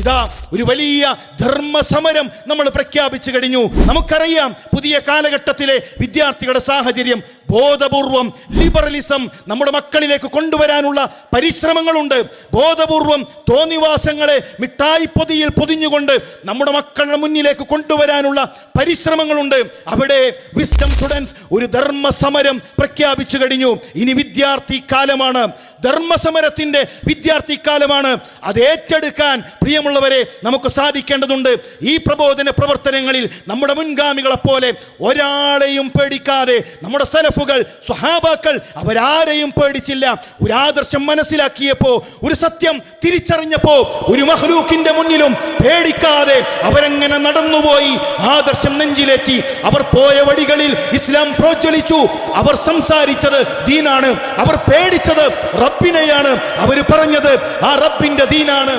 ഇതാ ഒരു വലിയ ധർമ്മസമരം നമ്മൾ പ്രഖ്യാപിച്ചു കഴിഞ്ഞു. നമുക്കറിയാം പുതിയ കാലഘട്ടത്തിലെ വിദ്യാർത്ഥികളുടെ സാഹചര്യം ബോധപൂർവം ലിബറലിസം നമ്മുടെ മക്കളിലേക്ക് കൊണ്ടുവരാനുള്ള പരിശ്രമങ്ങളുണ്ട്. ബോധപൂർവം തോന്നിവാസങ്ങളെ മിഠായി പൊതിയിൽ പൊതിഞ്ഞുകൊണ്ട് നമ്മുടെ മക്കളുടെ മുന്നിലേക്ക് കൊണ്ടുവരാനുള്ള പരിശ്രമങ്ങളുണ്ട്. അവിടെ വിസ്ഡം സ്റ്റുഡൻസ് ഒരു ധർമ്മസമരം പ്രഖ്യാപിച്ചു കഴിഞ്ഞു. ഇനി വിദ്യാർത്ഥി കാലമാണ്. ധർമ്മസമരത്തിന്റെ വിദ്യാർത്ഥി കാലമാണ് അത് ഏറ്റെടുക്കാൻ പ്രിയമുള്ളവരെ നമുക്ക് സാധിക്കേണ്ടതുണ്ട്. ഈ പ്രബോധന പ്രവർത്തനങ്ങളിൽ നമ്മുടെ മുൻഗാമികളെപ്പോലെ ഒരാളെയും പേടിക്കാതെ നമ്മുടെ സലഫുകൾ സ്വഹാബാക്കൾ അവരാരെയും പേടിച്ചില്ല. ഒരു ആദർശം മനസ്സിലാക്കിയപ്പോൾ ഒരു സത്യം തിരിച്ചറിഞ്ഞപ്പോൾ ഒരു മഹ്ലൂക്കിന്റെ മുന്നിലും പേടിക്കാതെ അവരെങ്ങനെ നടന്നുപോയി. ആദർശം നെഞ്ചിലേറ്റി അവർ പോയ വഴികളിൽ ഇസ്ലാം പ്രോജ്വലിച്ചു. അവർ സംസാരിച്ചത് ദീനാണ്. അവർ പേടിച്ചത് റബ്ബിനെയാണ് അവർ പറഞ്ഞത്. ആ റബ്ബിന്റെ ദീനാണ്.